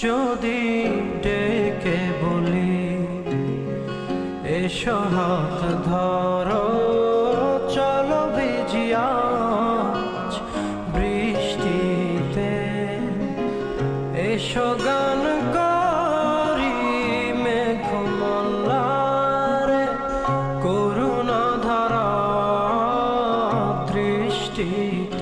যদি ডেকে বলি, এসো হাত ধরো, চলো ভিজিয়াজ বৃষ্টিতে। এসো গান করি, মেঘমল্লারে করুণা ধারা দৃষ্টিতে।